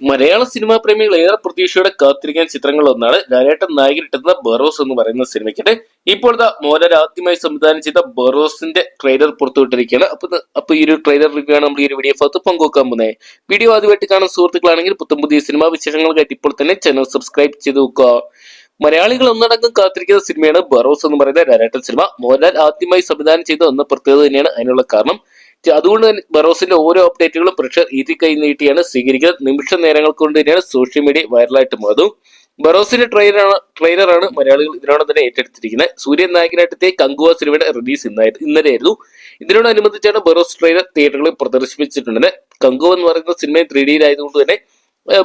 മലയാള cinema പ്രേമികൾ ഏറെ പ്രതീക്ഷയോടെ കാത്തിരിക്കാൻ ചിത്രങ്ങളിൽ ഒന്നാണ് ലാലേട്ടൻ നായകനിട്ടുന്ന ബറോസ് എന്ന് പറയുന്ന സിനിമയ്ക്ക് ഇപ്പോഴത്തെ മോഹൻലാൽ ആദ്യമായി സംവിധാനം ചെയ്ത ബറോസിന്റെ ട്രെയിലർ പുറത്തുവിട്ടിരിക്കുകയാണ്. അപ്പൊ അപ്പൊ ഈ ഒരു ട്രെയിലർ റിവ്യൂ ആണ് നമ്മൾ ഈ ഒരു വീഡിയോ ഭാഗത്ത് പങ്കുവെക്കാൻ പോകുന്നത് വീഡിയോ ആദ്യമായിട്ട് കാണുന്ന സുഹൃത്തുക്കളാണെങ്കിൽ പുത്തം പുതിയ സിനിമാ വിശേഷങ്ങൾക്കായിട്ട് ഇപ്പോൾ തന്നെ ചാനൽ സബ്സ്ക്രൈബ് ചെയ്ത് വെക്കുക. മലയാളികൾ ഒന്നടങ്കം കാത്തിരിക്കുന്ന സിനിമയാണ് ബറോസ് എന്ന് പറയുന്ന ലാലേട്ടൻ സിനിമ. മോഹൻലാൽ ആദ്യമായി സംവിധാനം ചെയ്ത എന്ന പ്രത്യേകത തന്നെയാണ്. അതിനുള്ള കാരണം അതുകൊണ്ട് തന്നെ ബറോസിന്റെ ഓരോ അപ്ഡേറ്റുകളും പ്രഷർ ഇതി കൈ നീട്ടിയാണ് സ്വീകരിക്കുന്നത്. നിമിഷ നേരങ്ങൾ കൊണ്ട് തന്നെയാണ് സോഷ്യൽ മീഡിയ വൈറലായിട്ട് മാറും ബറോസിന്റെ ട്രെയിലറാണ് ട്രെയിലറാണ് മലയാളികൾ ഇതിനോട് തന്നെ ഏറ്റെടുത്തിരിക്കുന്നത്. സൂര്യൻ നായകനായിട്ടെത്തിയ കങ്കുവ സിനിമയുടെ റിലീസ് ഇന്നായിരുന്നു ഇന്നലെയായിരുന്നു. ഇതിനോടനുബന്ധിച്ചാണ് ബറോസ് ട്രെയിലർ തിയേറ്ററുകളിൽ പ്രദർശിപ്പിച്ചിട്ടുള്ളത്. കങ്കുവ എന്ന് പറയുന്ന സിനിമ ത്രീ ഡിയിലായതുകൊണ്ട് തന്നെ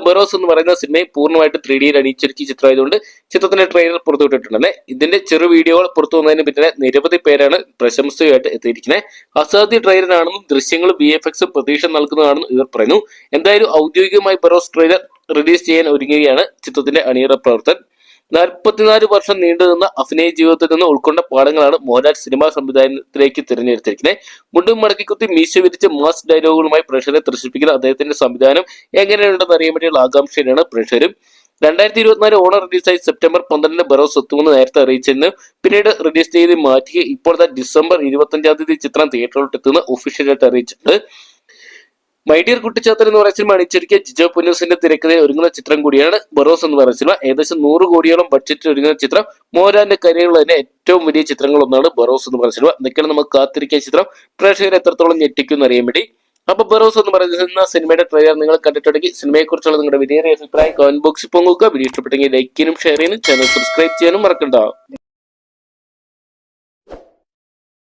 ബറോസ് എന്ന് പറയുന്ന സിനിമയെ പൂർണമായിട്ട് ത്രീ ഡിയിൽ അണിയിച്ചൊരുക്കിയ ചിത്രമായതുകൊണ്ട് ചിത്രത്തിന്റെ ട്രെയിലർ പുറത്തുവിട്ടിട്ടുണ്ട് ഇതിന്റെ ചെറു വീഡിയോകൾ പുറത്തു വന്നതിന് പിന്നിലെ നിരവധി പേരാണ് പ്രശംസയുമായിട്ട് എത്തിയിരിക്കുന്നത് അസാധ്യ ട്രെയിലറാണെന്നും ദൃശ്യങ്ങളും ബി എഫ് എക്സും പ്രതീക്ഷ നൽകുന്നതാണെന്നും ഇവർ പറയുന്നു. എന്തായാലും ഔദ്യോഗികമായി ബറോസ് ട്രെയിലർ റിലീസ് ചെയ്യാൻ ഒരുങ്ങുകയാണ് ചിത്രത്തിന്റെ അണിയറ പ്രവർത്തകർ നാൽപ്പത്തിനാല് വർഷം നീണ്ടുനിന്ന അഭിനയ ജീവിതത്തിൽ നിന്ന് ഉൾക്കൊണ്ട പാഠങ്ങളാണ് മോഹൻലാൽ സിനിമാ സംവിധാനത്തിലേക്ക് തിരഞ്ഞെടുത്തിരിക്കുന്നത്. മുണ്ടും മടക്കിക്കുത്തി മീശ വിരിച്ച് മാസ് ഡയലോഗുകളുമായി പ്രേക്ഷകരെ ത്രസിപ്പിക്കുന്ന അദ്ദേഹത്തിന്റെ സംവിധാനം എങ്ങനെയുണ്ടെന്ന് അറിയാൻ വേണ്ടിയുള്ള ആകാംക്ഷയിലാണ് പ്രേക്ഷകരും. രണ്ടായിരത്തി ഇരുപത്തിനാല് ഓണം റിലീസായി സെപ്റ്റംബർ പന്ത്രണ്ടിന് ബറോസ് എത്തുമെന്ന് നേരത്തെ അറിയിച്ചിരുന്നു. പിന്നീട് റിലീസ് ചെയ്ത് മാറ്റി ഇപ്പോഴത്തെ ഡിസംബർ ഇരുപത്തഞ്ചാം തീയതി ചിത്രം തിയേറ്ററിലോട്ട് എത്തുന്ന ഒഫീഷ്യലായിട്ട് അറിയിച്ചിട്ടുണ്ട്. മൈ ഡിയർ കുട്ടിച്ചാത്തൻ എന്ന് പറയുന്ന സിനിമ അണിച്ചൊരുക്കിയ ജിജോ പുന്നൂസിന്റെ തിരക്കഥയിൽ ഒരുങ്ങുന്ന ചിത്രം കൂടിയാണ് ബറോസ് എന്ന് പറയുന്ന സിനിമ ഏകദേശം നൂറ് കോടിയോളം ബഡ്ജറ്റിൽ ഒരുങ്ങുന്ന ചിത്രം. മോഹൻലാലിന്റെ കരിയറിൽ തന്നെ ഏറ്റവും വലിയ ചിത്രങ്ങളൊന്നാണ് ബറോസ് എന്ന് പറയുന്ന സിനിമ എന്തൊക്കെയാണ് നമുക്ക് കാത്തിരിക്കുന്ന ചിത്രം. പ്രേക്ഷകരെ എത്രത്തോളം ഞെട്ടിക്കും അറിയാൻ വേണ്ടി. അപ്പൊ ബറോസ് എന്ന് പറയുന്ന സിനിമയുടെ ട്രെയിലർ നിങ്ങൾ കണ്ടിട്ടുണ്ടെങ്കിൽ സിനിമയെ കുറിച്ചുള്ള നിങ്ങളുടെ വിലയേറിയ അഭിപ്രായം കമന്റ് ബോക്സിൽ പങ്കുവെക്കുക. വീഡിയോ ഇഷ്ടപ്പെട്ടെങ്കിൽ ലൈക്കിനും ഷെയർ ചെയ്യാനും ചാനൽ സബ്സ്ക്രൈബ് ചെയ്യാനും മറക്കണ്ട.